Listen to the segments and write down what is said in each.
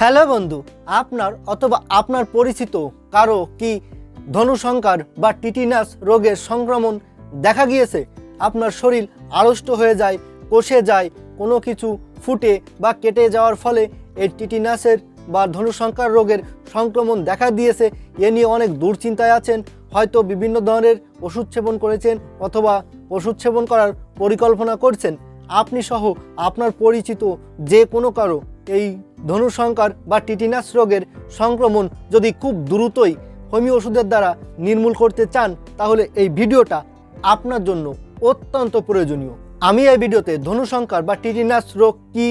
Hello বন্ধু, আপনার অথবা আপনার পরিচিত কারও কি ধনুসংকার বা টিটিনাস রোগের সংক্রমণ দেখা গিয়েছে? আপনার শরীর আড়ষ্ট হয়ে যায়, কষে যায়, কোনো কিছু ফুটে বা কেটে যাওয়ার ফলে এই টিটিনাসের বা ধনুসংকার রোগের সংক্রমণ দেখা দিয়েছে। এ নিয়ে অনেক দুশ্চিন্তায় আছেন, হয়তো বিভিন্ন ধরনের ওষুধ সেবন করেছেন অথবা ওষুধ সেবন করার পরিকল্পনা করছেন। আপনি সহ আপনার পরিচিত যে কোনো কারও এই ধনুসংকার বা টিটিনাস রোগের সংক্রমণ যদি খুব দ্রুতই হোমিও ওষুধের দ্বারা নির্মূল করতে চান, তাহলে এই ভিডিওটা আপনার জন্য অত্যন্ত প্রয়োজনীয়। আমি এই ভিডিওতে ধনুসংকার বা টিটিনাস রোগ কী,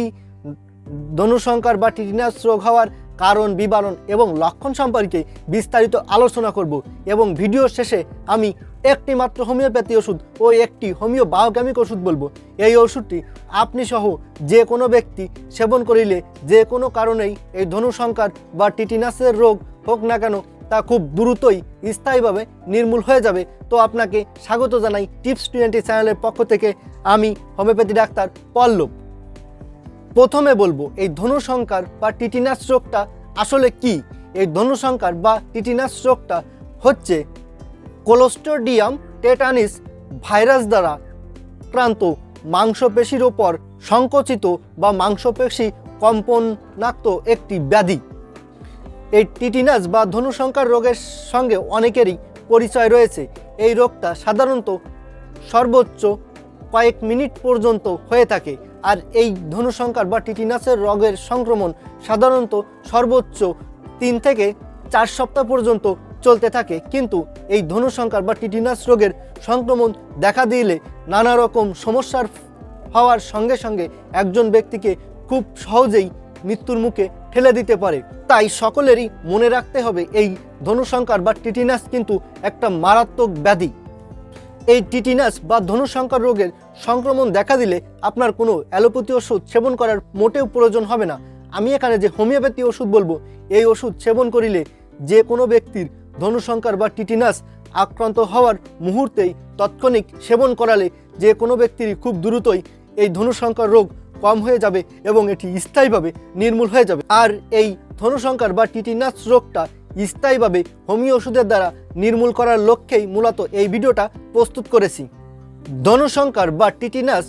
ধনুসংকার বা টিটিনাস রোগ হওয়ার কারণ, বিবরণ এবং লক্ষণ সম্পর্কে বিস্তারিত আলোচনা করব এবং ভিডিও শেষে আমি একটি মাত্র হোমিওপ্যাথি ওষুধ ও একটি হোমিও বায়োকেমিক ওষুধ বলব। এই ওষুধটি আপনি সহ যে কোনো ব্যক্তি সেবন করিলে যে কোনো কারণেই এই ধনুসংকার বা টিটিনাসের রোগ হোক না কেন তা খুব দ্রুতই স্থায়ীভাবে নির্মূল হয়ে যাবে। তো আপনাকে স্বাগত জানাই টিপস টোয়েন্টি চ্যানেলের পক্ষ থেকে। আমি হোমিওপ্যাথি ডাক্তার পল্লব। প্রথমে বলব, এই ধনুসংকার বা টিটিনাস রোগটা আসলে কি? এই ধনুসংকার বা টিটিনাস রোগটা হচ্ছে কোলোস্টোডিয়াম টেটানিস ভাইরাস দ্বারা আক্রান্ত মাংসপেশির ওপর সংকোচিত বা মাংসপেশি কম্পনাক্ত একটি ব্যাধি। এই টিটিনাস বা ধনুসংকার রোগের সঙ্গে অনেকেরই পরিচয় রয়েছে। এই রোগটা সাধারণত সর্বোচ্চ কয়েক মিনিট পর্যন্ত হয়ে থাকে। আর এই ধনুসংকার বা টিটিনাসের রোগের সংক্রমণ সাধারণত সর্বোচ্চ তিন থেকে চার সপ্তাহ পর্যন্ত চলতে থাকে। কিন্তু এই ধনুসংকার বা টিটিনাস রোগের সংক্রমণ দেখা দিলে নানা রকম সমস্যার হওয়ার সঙ্গে সঙ্গে একজন ব্যক্তিকে খুব সহজেই মৃত্যুর মুখে ঠেলে দিতে পারে। তাই সকলেরই মনে রাখতে হবে, এই ধনুসংকার বা টিটিনাস কিন্তু একটা মারাত্মক ব্যাধি। এই টিটিনাস বা ধনুসংকার রোগের সংক্রমণ দেখা দিলে আপনার কোনো অ্যালোপ্যাথি ওষুধ সেবন করার মোটেও প্রয়োজন হবে না। আমি এখানে যে হোমিওপ্যাথি ওষুধ বলব, এই ওষুধ সেবন করিলে যে কোনো ব্যক্তির ধনুসংকার বা টিটিনাস আক্রান্ত হওয়ার মুহূর্তেই তাৎক্ষণিক সেবন করালে যে কোনো ব্যক্তির খুব দ্রুতই এই ধনুসংকার রোগ কম হয়ে যাবে এবং এটি স্থায়ীভাবে নির্মূল হয়ে যাবে। আর এই ধনুসংকার বা টিটিনাস রোগটা স্থায়ীভাবে হোমিও ওষুধের দ্বারা নির্মূল করার লক্ষ্যেই মূলত এই ভিডিওটা প্রস্তুত করেছি। ধনুসংকার বা টিটিনাস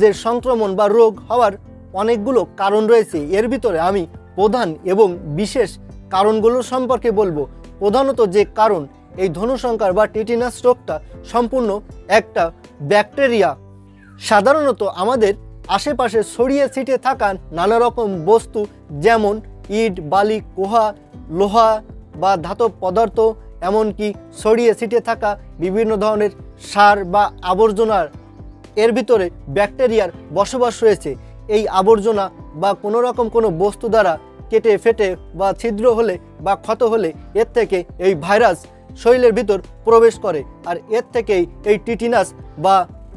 যে সংক্রমণ বা রোগ হওয়ার অনেকগুলো কারণ রয়েছে, এর ভিতরে আমি প্রধান এবং বিশেষ কারণগুলো সম্পর্কে বলব। প্রধানত যে কারণ, এই ধনুসংকার বা টিটিনাস রোগটা সম্পূর্ণ একটা ব্যাকটেরিয়া। সাধারণত আমাদের আশেপাশে ছড়িয়ে ছিটে থাকা নানা রকম বস্তু যেমন ইট, বালি কোহা লোহা বা ধাতব পদার্থ, এমনকি ছড়িয়ে ছিটে থাকা বিভিন্ন ধরনের সার বা আবর্জনার, এর ভিতরে ব্যাকটেরিয়ার বসবাস রয়েছে। এই আবর্জনা বা কোনো রকম কোনো বস্তু দ্বারা কেটে, ফেটে বা ছিদ্র হলে বা ক্ষত হলে এর থেকে এই ভাইরাস শরীরের ভিতর প্রবেশ করে, আর এর থেকেই এই টিটিনাস বা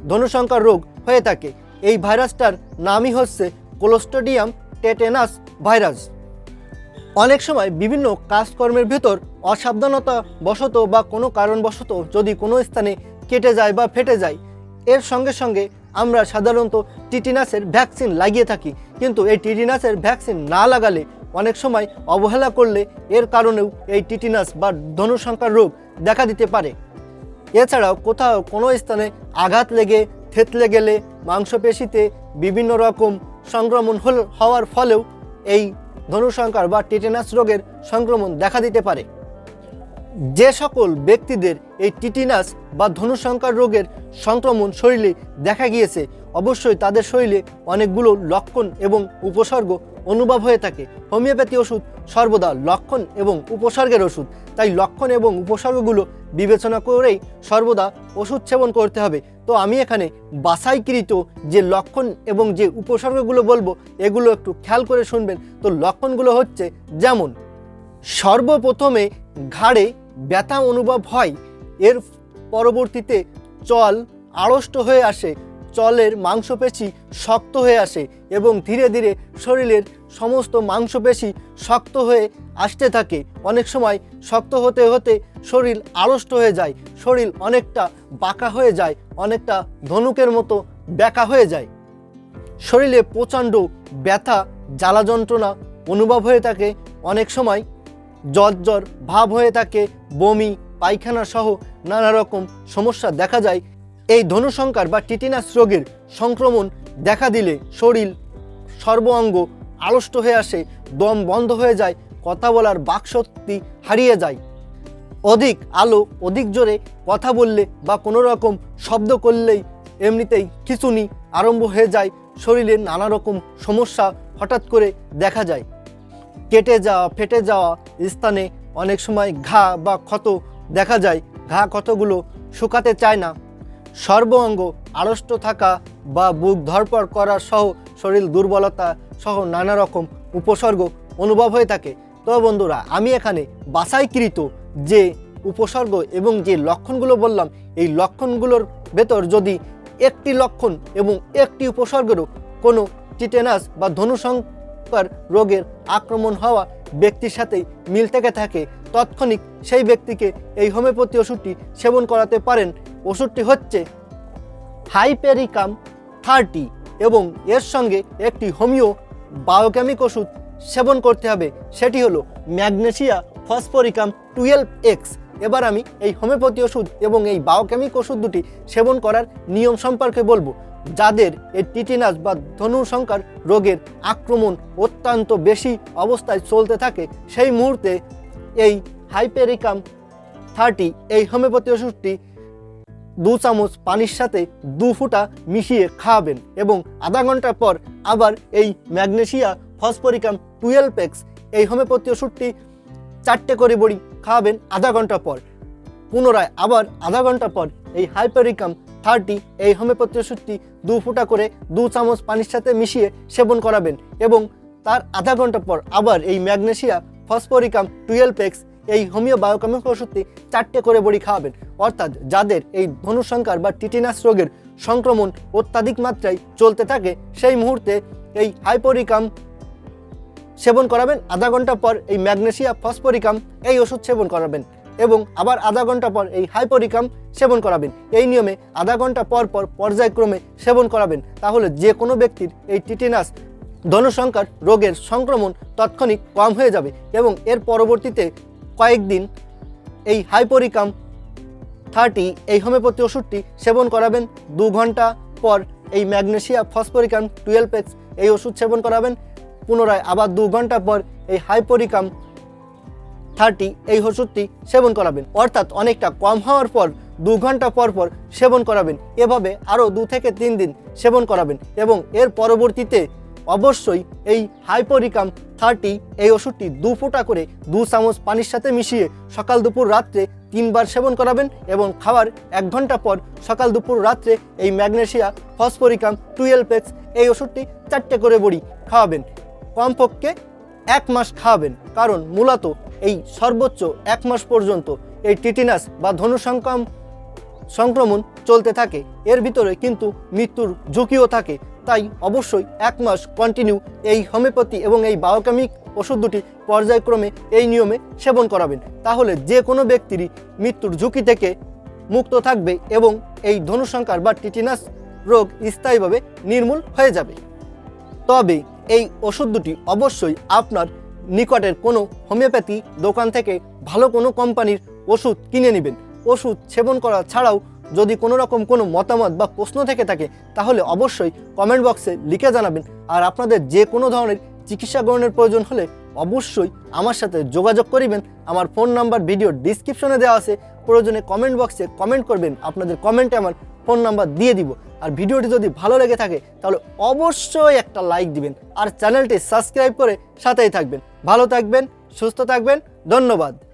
ধনুসংকার রোগ হয়ে থাকে। এই ভাইরাসটার নামই হচ্ছে কোলোস্টোডিয়াম টেটেনাস ভাইরাস অনেক সময় বিভিন্ন কাজকর্মের ভেতর অসাবধানতা বশত বা কোনো কারণবশত যদি কোনো স্থানে কেটে যায় বা ফেটে যায়, এর সঙ্গে সঙ্গে আমরা সাধারণত টিটিনাসের ভ্যাকসিন লাগিয়ে থাকি। কিন্তু এই টিটিনাসের ভ্যাকসিন না লাগালে অনেক সময় অবহেলা করলে এর কারণেও এই টিটিনাস বা ধনুসংখ্যার রোগ দেখা দিতে পারে। এছাড়াও কোথাও কোনো স্থানে আঘাত লেগে, থেতলে গেলে, মাংসপেশিতে বিভিন্ন রকম সংক্রমণ হল হওয়ার ফলেও এই ধনুসংকার বা টিটেনাস রোগের সংক্রমণ দেখা দিতে পারে। যে সকল ব্যক্তিদের এই টিটিনাস বা ধনুসংকার রোগের সংক্রমণ শরীরে দেখা গিয়েছে, অবশ্যই তাদের শরীরে অনেকগুলো লক্ষণ এবং উপসর্গ অনুভব হয়ে থাকে। হোমিওপ্যাথি ওষুধ সর্বদা লক্ষণ এবং উপসর্গের ওষুধ। তাই লক্ষণ এবং উপসর্গগুলো বিবেচনা করেই সর্বদা ওষুধ সেবন করতে হবে। তো আমি এখানে বাসাইকৃত যে লক্ষণ এবং যে উপসর্গগুলো বলব, এগুলো একটু খেয়াল করে শুনবেন। তো লক্ষণগুলো হচ্ছে যেমন, সর্বপ্রথমে ঘাড়ে ব্যথা অনুভব হয়, এর পরবর্তীতে চল আড়ষ্ট হয়ে আসে চলের মাংসপেশি শক্ত হয়ে আসে এবং ধীরে ধীরে শরীরের সমস্ত মাংসপেশি শক্ত হয়ে আসতে থাকে। অনেক সময় শক্ত হতে হতে শরীর আড়ষ্ট হয়ে যায়, শরীর অনেকটা বাঁকা হয়ে যায়, অনেকটা ধনুকের মতো ব্যাকা হয়ে যায়। শরীরে প্রচণ্ড ব্যথা, জ্বালা যন্ত্রণা অনুভব হয়ে থাকে। অনেক সময় জ্বর ভাব হয়ে থাকে, বমি, পায়খানা সহ নানা রকম সমস্যা দেখা যায়। এই ধনুসংকার বা টিটিনাস রোগের সংক্রমণ দেখা দিলে শরীর সর্ব অঙ্গ হয়ে আসে, দম বন্ধ হয়ে যায়, কথা বলার বাকশক্তি হারিয়ে যায়। অধিক আলো, অধিক জোরে কথা বললে বা কোনো রকম শব্দ করলেই এমনিতেই খিচুনি আরম্ভ হয়ে যায়, শরীরে নানা রকম সমস্যা হঠাৎ করে দেখা যায়। কেটে যাওয়া, ফেটে যাওয়া স্থানে অনেক সময় ঘা বা ক্ষত দেখা যায়। ঘা ক্ষতগুলো শুকাতে চায় না। সর্ব অঙ্গ আড়ষ্ট থাকা বা বুক ধরপড় করা সহ শরীর দুর্বলতা সহ নানা রকম উপসর্গ অনুভব হয়ে থাকে। তো বন্ধুরা, আমি এখানে বাছাইকৃত যে উপসর্গ এবং যে লক্ষণগুলো বললাম, এই লক্ষণগুলোর ভেতর যদি একটি লক্ষণ এবং একটি উপসর্গেরও কোনো টিটেনাস বা ধনুসংকার রোগের আক্রমণ হওয়া ব্যক্তির সাথে মিল থেকে থাকে, তৎক্ষণিক সেই ব্যক্তিকে এই হোমিওপ্যাথি ওষুধটি সেবন করাতে পারেন ওষুধটি হচ্ছে হাইপেরিকাম থার্টি এবং এর সঙ্গে একটি হোমিও বায়োকেমিক ওষুধ সেবন করতে হবে। সেটি হলো ম্যাগনেসিয়া ফসফরিকাম টুয়েলভ এক্স। এবার আমি এই হোমিওপ্যাথি ওষুধ এবং এই বায়োকেমিক ওষুধ দুটি সেবন করার নিয়ম সম্পর্কে বলব। যাদের এই টিটিনাস বা ধনুসংকার রোগের আক্রমণ অত্যন্ত বেশি অবস্থায় চলতে থাকে, সেই মুহূর্তে এই হাইপেরিকাম থার্টি এই হোমিওপ্যাথি ওষুধটি দু চামচ পানির সাথে দু ফুটা মিশিয়ে খাওয়াবেন এবং আধা ঘণ্টা পর আবার এই ম্যাগনেশিয়া ফসফরিকাম টুয়েলভ এক্স এই হোমিওপ্যাথি ওষুধটি চারটে করে বড়ি খাওয়াবেন আধা ঘণ্টা পর। পুনরায় আবার আধা ঘণ্টা পর এই হাইপারিকাম থার্টি এই হোমিওপ্যাথি ওষুধটি দু ফুটা করে দু চামচ পানির সাথে মিশিয়ে সেবন করাবেন এবং তার আধা ঘণ্টা পর আবার এই ম্যাগনেশিয়া ফসফরিকাম টুয়েলভ এক্স এই হোমিও বায়োকেমিক ওষুধটি চারটে করে বড়ি খাওয়াবেন। অর্থাৎ যাদের এই ধনুসংকার বা টিটিনাস রোগের সংক্রমণ অত্যাধিক মাত্রায় চলতে থাকে, সেই মুহূর্তে এই হাইপোরিকাম সেবন করাবেন। আধা ঘণ্টা পর এই ম্যাগনেসিয়া ফসফরিকাম এই ওষুধ সেবন করাবেন এবং আবার আধা ঘণ্টা পর এই হাইপোরিকাম সেবন করাবেন। এই নিয়মে আধা ঘণ্টা পর পর পর্যায়ক্রমে সেবন করাবেন। তাহলে যে কোনো ব্যক্তির এই টিটিনাস ধনুসংকার রোগের সংক্রমণ তাৎক্ষণিক কম হয়ে যাবে এবং এর পরবর্তীতে কয়েকদিন এই হাইপোরিকাম থার্টি, এই হোমিওপ্যাথি ওষুধটি সেবন করাবেন দু ঘণ্টা পর। এই ম্যাগনেসিয়া ফসফরিকাম টুয়েলভ এক্স, এই ওষুধ সেবন করাবেন পুনরায় আবার দু ঘণ্টা পর এই হাইপোরিকাম থার্টি, এই ওষুধটি সেবন করাবেন। অর্থাৎ অনেকটা কম হওয়ার পর, দু ঘণ্টা পর পর সেবন করাবেন। এভাবে আরও দু থেকে তিন দিন সেবন করাবেন এবং এর পরবর্তীতে অবশ্যই এই হাইপোরিকাম থার্টি এই ওষুধটি দু ফোঁটা করে দু চামচ পানির সাথে মিশিয়ে সকাল দুপুর রাত্রে তিনবার সেবন করাবেন এবং খাওয়ার এক ঘণ্টা পর সকাল দুপুর রাত্রে এই ম্যাগনেসিয়া ফসফরিকাম টুয়েলভ এক্স এই ওষুধটি চারটে করে বড়ি খাওয়াবেন। কমপক্ষে এক মাস খাওয়াবেন, কারণ মূলত এই সর্বোচ্চ এক মাস পর্যন্ত এই টিটিনাস বা ধনুসংক্রম সংক্রমণ চলতে থাকে। এর ভিতরে কিন্তু মৃত্যুর ঝুঁকিও থাকে। তাই অবশ্যই এক মাস কন্টিনিউ এই হোমিওপ্যাথি এবং এই বায়োকেমিক ওষুধ দুটি পর্যায়ক্রমে এই নিয়মে সেবন করাবেন। তাহলে যে কোনো ব্যক্তিরই মৃত্যুর ঝুঁকি থেকে মুক্ত থাকবে এবং এই ধনুসংকার বা টিটিনাস রোগ স্থায়ীভাবে নির্মূল হয়ে যাবে। তবে এই ওষুধ দুটি অবশ্যই আপনার নিকটের কোনো হোমিওপ্যাথি দোকান থেকে ভালো কোনো কোম্পানির ওষুধ কিনে নেবেন। ওষুধ সেবন করা ছাড়াও যদি কোনো রকম কোনো মতামত বা প্রশ্ন থেকে থাকে, তাহলে অবশ্যই কমেন্ট বক্সে লিখে জানাবেন। আর আপনাদের যে কোনো ধরনের চিকিৎসা গ্রহণের প্রয়োজন হলে অবশ্যই আমার সাথে যোগাযোগ করিবেন। আমার ফোন নাম্বার ভিডিও ডিসক্রিপশনে দেওয়া আছে। প্রয়োজনে কমেন্ট বক্সে কমেন্ট করবেন। আপনাদের কমেন্টে আমার ফোন নাম্বার দিয়ে দিব। আর ভিডিওটি যদি ভালো লেগে থাকে, তাহলে অবশ্যই একটা লাইক দিবেন। আর চ্যানেলটি সাবস্ক্রাইব করে সাথেই থাকবেন। ভালো থাকবেন, সুস্থ থাকবেন। ধন্যবাদ।